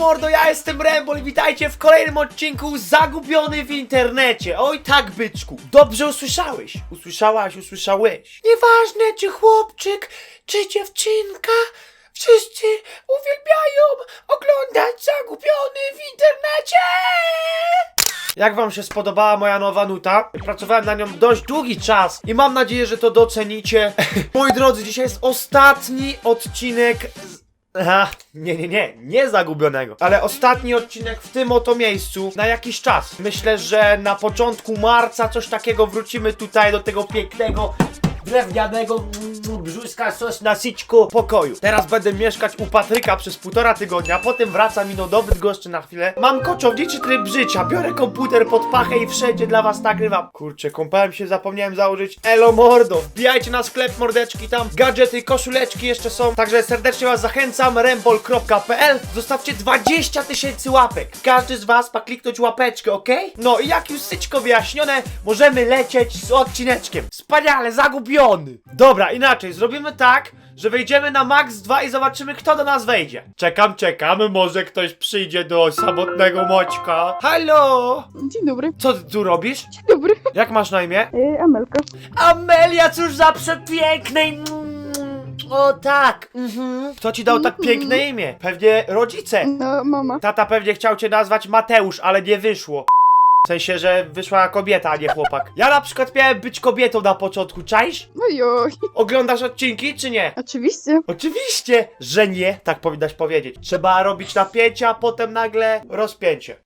mordo, ja jestem Rembol i witajcie w kolejnym odcinku Zagubiony w internecie. Oj tak, byczku, dobrze usłyszałeś. Usłyszałaś, usłyszałeś. Nieważne, czy chłopczyk, czy dziewczynka, wszyscy uwielbiają oglądać Zagubiony w internecie. Jak wam się spodobała moja nowa nuta? Pracowałem na nią dość długi czas i mam nadzieję, że to docenicie. Moi drodzy, dzisiaj jest ostatni odcinek z... Aha, nie, nie, nie, nie zagubionego, ale ostatni odcinek w tym oto miejscu na jakiś czas. Myślę, że na początku marca coś takiego wrócimy tutaj do tego pięknego drewnianego mm, brzuska coś na sićku pokoju. Teraz będę mieszkać u Patryka przez półtora tygodnia, potem wracam ino do Bydgoszczy na chwilę. Mam koczowniczy tryb życia, biorę komputer pod pachę i wszędzie dla was nagrywam. Kurczę, kąpałem się, zapomniałem założyć Elo Mordo. Wbijajcie na sklep mordeczki, tam gadżety, koszuleczki jeszcze są. Także serdecznie was zachęcam, rembol.pl Zostawcie 20 tysięcy łapek. Każdy z was ma kliknąć łapeczkę, ok? No i jak już syćko wyjaśnione, możemy lecieć z odcineczkiem. Wspaniale, Dobra, inaczej, zrobimy tak, że wejdziemy na max 2 i zobaczymy, kto do nas wejdzie. Czekam, czekam, może ktoś przyjdzie do samotnego moćka. Halo! Dzień dobry. Co ty tu robisz? Dzień dobry. Jak masz na imię? Yy, Amelka. Amelia, cóż za przepiękne i- O tak, mhm. Kto ci dał tak piękne imię? Pewnie rodzice. No, mama. Tata pewnie chciał cię nazwać Mateusz, ale nie wyszło. W sensie, że wyszła kobieta, a nie chłopak. Ja na przykład miałem być kobietą na początku, czaisz? No joj. Oglądasz odcinki, czy nie? Oczywiście. Oczywiście, że nie, tak powinnaś powiedzieć. Trzeba robić napięcie, a potem nagle rozpięcie.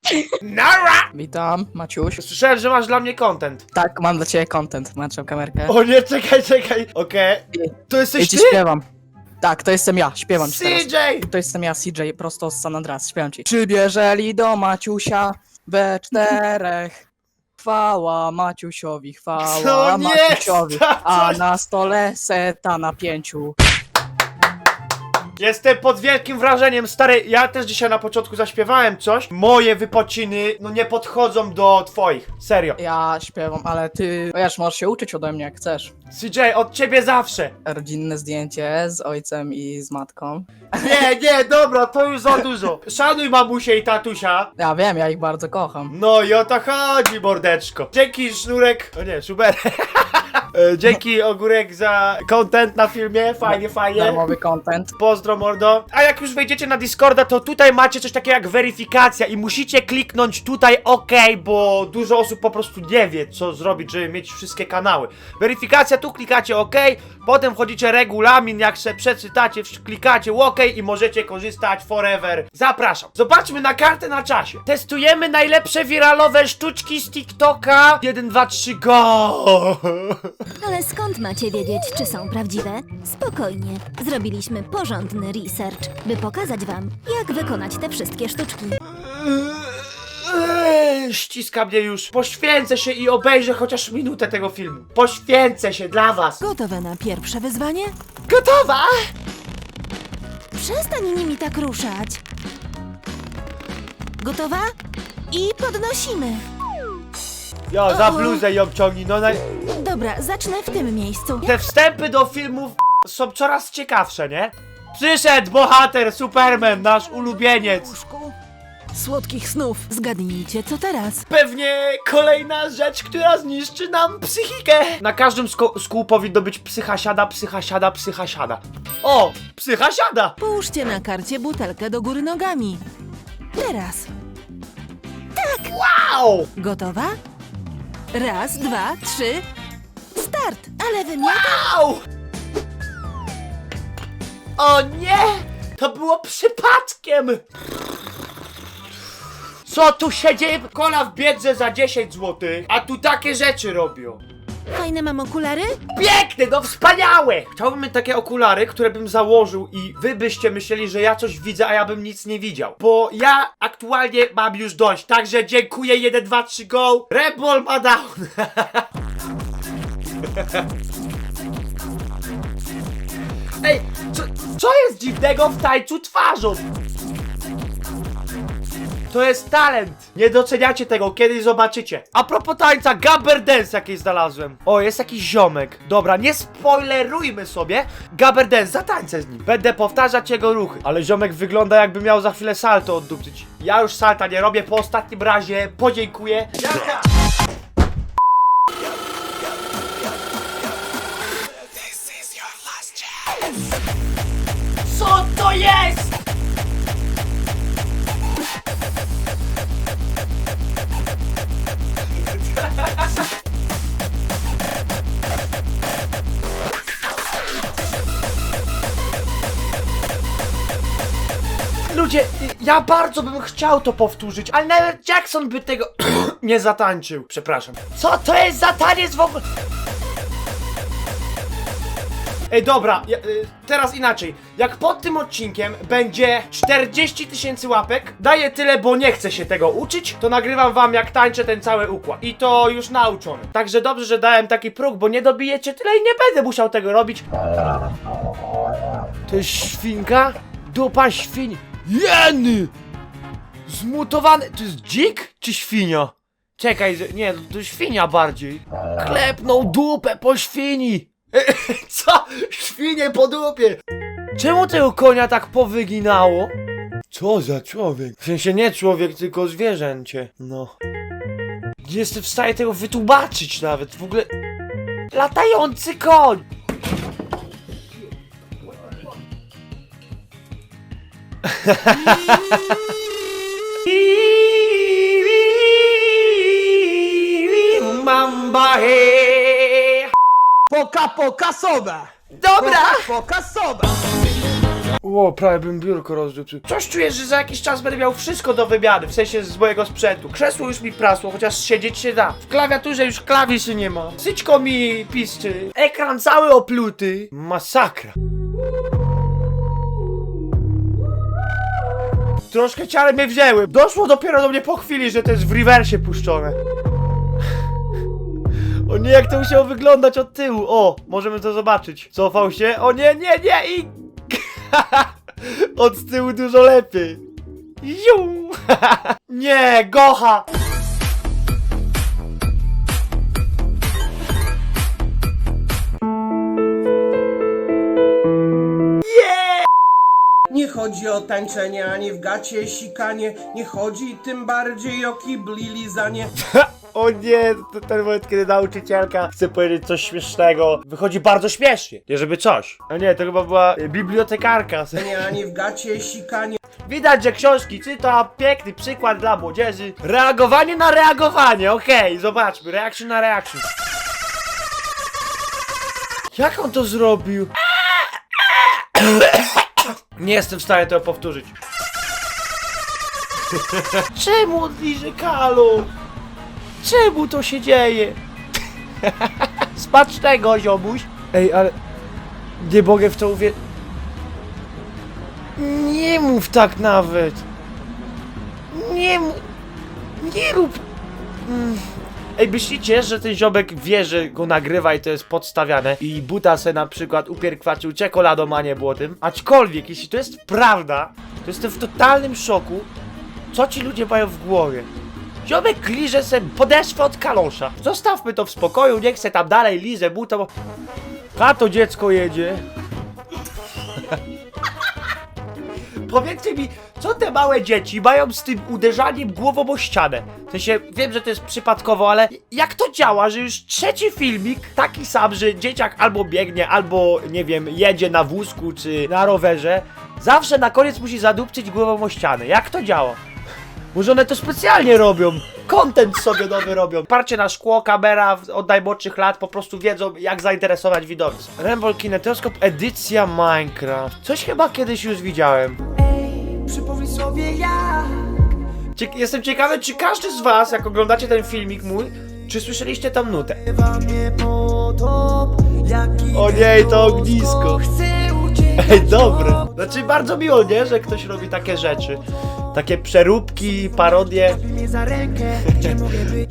Nara! Witam, Maciuś. Słyszałem, że masz dla mnie content. Tak, mam dla ciebie content. Maczę kamerkę. O nie, czekaj, czekaj. Okej. To I jesteś ci ty? śpiewam. Tak, to jestem ja, śpiewam ci teraz. CJ! To jestem ja, CJ, prosto z San Andreas, śpiewam ci. Przybierzeli do Maciusia we czterech. Chwała Maciusiowi, chwała Co nie? Maciusiowi. A na stole seta na pięciu. Jestem pod wielkim wrażeniem, stary. Ja też dzisiaj na początku zaśpiewałem coś. Moje wypociny, no nie podchodzą do twoich. Serio. Ja śpiewam, ale ty, wiesz, możesz się uczyć ode mnie jak chcesz. CJ, od ciebie zawsze. Rodzinne zdjęcie z ojcem i z matką. Nie, nie, dobra, to już za dużo. Szanuj mamusię i tatusia. Ja wiem, ja ich bardzo kocham. No i o to chodzi, mordeczko. Dzięki, sznurek. O nie, szuber. E, Dzięki, ogórek, za content na filmie. Fajnie, fajnie. Darmowy content. Pozdro mordo. A jak już wejdziecie na Discorda, to tutaj macie coś takiego jak weryfikacja i musicie kliknąć tutaj OK, bo dużo osób po prostu nie wie, co zrobić, żeby mieć wszystkie kanały. Weryfikacja, tu klikacie OK, potem wchodzicie regulamin, jak se przeczytacie, klikacie OK i możecie korzystać forever. Zapraszam. Zobaczmy na kartę na czasie. Testujemy najlepsze wiralowe sztuczki z TikToka. 1, 2, 3, go! Ale skąd macie wiedzieć, czy są prawdziwe? Spokojnie. Zrobiliśmy research, by pokazać wam, jak wykonać te wszystkie sztuczki. Eee, Ściska mnie już. Poświęcę się i obejrzę chociaż minutę tego filmu. Poświęcę się dla was. Gotowe na pierwsze wyzwanie? Gotowa? Przestań nimi tak ruszać. Gotowa? I podnosimy. Jo, za bluzę ją ciągnij. No, naj... Dobra, zacznę w tym miejscu. Te wstępy do filmów są coraz ciekawsze, nie? Przyszedł bohater, Superman, nasz ulubieniec. Łóżku. Słodkich snów. Zgadnijcie, co teraz? Pewnie kolejna rzecz, która zniszczy nam psychikę. Na każdym sko- skół powinno być psychasiada, psychasiada, psychasiada. O, psychasiada. Połóżcie na karcie butelkę do góry nogami. Teraz. Au! Gotowa? Raz, dwa, trzy. Start! Ale wymiata. Au! O nie! To było przypadkiem! Co tu się dzieje? Kola w biedrze za 10 zł, a tu takie rzeczy robią. Fajne mam okulary? Piękne, no wspaniałe! Chciałbym mieć takie okulary, które bym założył i wy byście myśleli, że ja coś widzę, a ja bym nic nie widział. Bo ja aktualnie mam już dość, także dziękuję 1, 2, 3, go! Rebol ma down! Ej, co, co jest dziwnego w tańcu twarzą? To jest talent! Nie doceniacie tego, kiedyś zobaczycie. A propos tańca, Gabber Dance jakiś znalazłem. O, jest jakiś ziomek. Dobra, nie spoilerujmy sobie. Gabber Dance, zatańczę z nim. Będę powtarzać jego ruchy. Ale ziomek wygląda jakby miał za chwilę salto oddupcyć. Ja już salta nie robię, po ostatnim razie podziękuję. Ja bardzo bym chciał to powtórzyć, ale nawet Jackson by tego nie zatańczył. Przepraszam. Co to jest za taniec w ogóle? Ej, dobra, ja, y, teraz inaczej. Jak pod tym odcinkiem będzie 40 tysięcy łapek, daję tyle, bo nie chcę się tego uczyć, to nagrywam wam jak tańczę ten cały układ. I to już nauczony. Także dobrze, że dałem taki próg, bo nie dobijecie tyle i nie będę musiał tego robić. To jest świnka? Dupa świń. Jeny! Zmutowany. To jest dzik czy świnia? Czekaj, że- nie, to świnia bardziej. Klepnął dupę po świni. Co? Świnie po dupie. Czemu tego konia tak powyginało? Co za człowiek? W sensie nie człowiek, tylko zwierzęcie. No. Nie jestem w stanie tego wytłumaczyć nawet. W ogóle... Latający koń! Mamba he. Poka, poka, soba! Dobra! Poka, poka, soba! O, prawie bym biurko rozdupczył. Coś czuję, że za jakiś czas będę miał wszystko do wymiany, w sensie z mojego sprzętu. Krzesło już mi prasło, chociaż siedzieć się da. W klawiaturze już klawiszy nie ma. Syćko mi piszczy. Ekran cały opluty. Masakra. Troszkę ciary mnie wzięły. Doszło dopiero do mnie po chwili, że to jest w rewersie puszczone. O nie, jak to musiało wyglądać od tyłu. O, możemy to zobaczyć. Cofał się. O nie, nie, nie i... Od tyłu dużo lepiej. Ziu. nie, gocha. Nie chodzi o tańczenie ani w gacie sikanie, nie chodzi tym bardziej o kibli lizanie. O nie, to ten moment, kiedy nauczycielka chce powiedzieć coś śmiesznego, wychodzi bardzo śmiesznie. Nie żeby coś. A nie, to chyba była e, bibliotekarka. Nie ani w gacie sikanie. Widać, że książki czyta, piękny przykład dla młodzieży. Reagowanie na reagowanie, okej, zobaczmy, reaction na reaction. Jak on to zrobił? Nie jestem w stanie tego powtórzyć. Czemu on liże kalu? Czemu to się dzieje? Smacznego, ziomuś. Ej, ale... Nie mogę w to uwierzyć. Nie mów tak nawet. Nie mów. Nie rób. Mm. Ej, myślicie, że ten ziomek wie, że go nagrywa i to jest podstawiane i buta se na przykład upierkwaczył czekoladą, a nie błotem? Aczkolwiek, jeśli to jest prawda, to jestem w totalnym szoku, co ci ludzie mają w głowie. Ziomek liże se podeszwę od kalosza. Zostawmy to w spokoju, niech se tam dalej liże buta, bo... A to dziecko jedzie. Powiedzcie mi, co te małe dzieci mają z tym uderzaniem głową o ścianę? W sensie, wiem, że to jest przypadkowo, ale jak to działa, że już trzeci filmik taki sam, że dzieciak albo biegnie, albo, nie wiem, jedzie na wózku czy na rowerze, zawsze na koniec musi zadupczyć głową o ścianę. Jak to działa? Może one to specjalnie robią. Content sobie nowy robią. Parcie na szkło, kamera od najmłodszych lat po prostu wiedzą, jak zainteresować widowców. Rumble Kinetoskop edycja Minecraft. Coś chyba kiedyś już widziałem. Sobie jak. Cie jestem ciekawy, czy każdy z was, jak oglądacie ten filmik mój, czy słyszeliście tam nutę? O nie, to ognisko. Ej, dobre. Znaczy bardzo miło, nie? Że ktoś robi takie rzeczy. Takie przeróbki, parodie.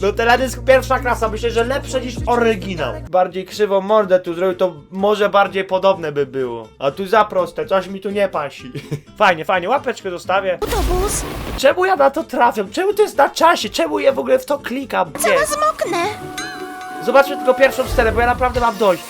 No teledysk pierwsza klasa, myślę, że lepsze niż oryginał. Bardziej krzywą mordę tu zrobił, to może bardziej podobne by było. A tu za proste, coś mi tu nie pasi. Fajnie, fajnie, łapeczkę zostawię. Autobus, Czemu ja na to trafiam? Czemu to jest na czasie? Czemu ja w ogóle w to klikam? Nie. zaraz moknę. Zobaczmy tylko pierwszą scenę, bo ja naprawdę mam dość.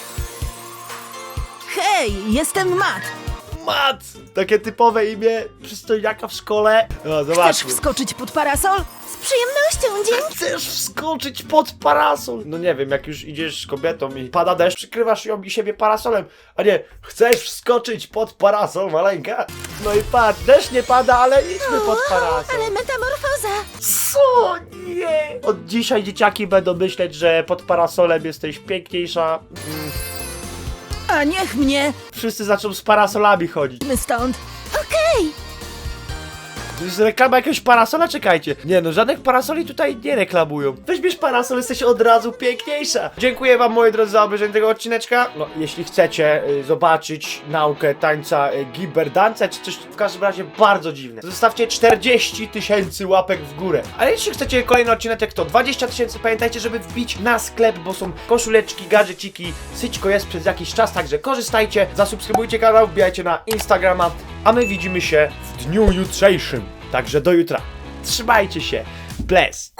Hej, jestem Matt. Mat! Takie typowe imię przystojniaka w szkole. No, Chcesz zobaczmy. wskoczyć pod parasol? Z przyjemnością, dzięki. Chcesz wskoczyć pod parasol? No nie wiem, jak już idziesz z kobietą i pada deszcz, przykrywasz ją i siebie parasolem, a nie, chcesz wskoczyć pod parasol, maleńka? No i patrz, deszcz nie pada, ale idźmy pod parasol. Ale metamorfoza. Co? Nie! Od dzisiaj dzieciaki będą myśleć, że pod parasolem jesteś piękniejsza. Mm, A niech mnie. Wszyscy zaczną z parasolami chodzić. My stąd. To jest reklama jakiegoś parasola? Czekajcie. Nie no, żadnych parasoli tutaj nie reklamują. Weźmiesz parasol, jesteś od razu piękniejsza. Dziękuję wam moi drodzy za obejrzenie tego odcineczka. No, jeśli chcecie y, zobaczyć naukę tańca y, czy coś w każdym razie bardzo dziwne, zostawcie 40 tysięcy łapek w górę. Ale jeśli chcecie kolejny odcinek, to 20 tysięcy. Pamiętajcie, żeby wbić na sklep, bo są koszuleczki, gadżeciki. Syćko jest przez jakiś czas, także korzystajcie. Zasubskrybujcie kanał, wbijajcie na Instagrama, a my widzimy się w dniu jutrzejszym. Także do jutra. Trzymajcie się. Bless.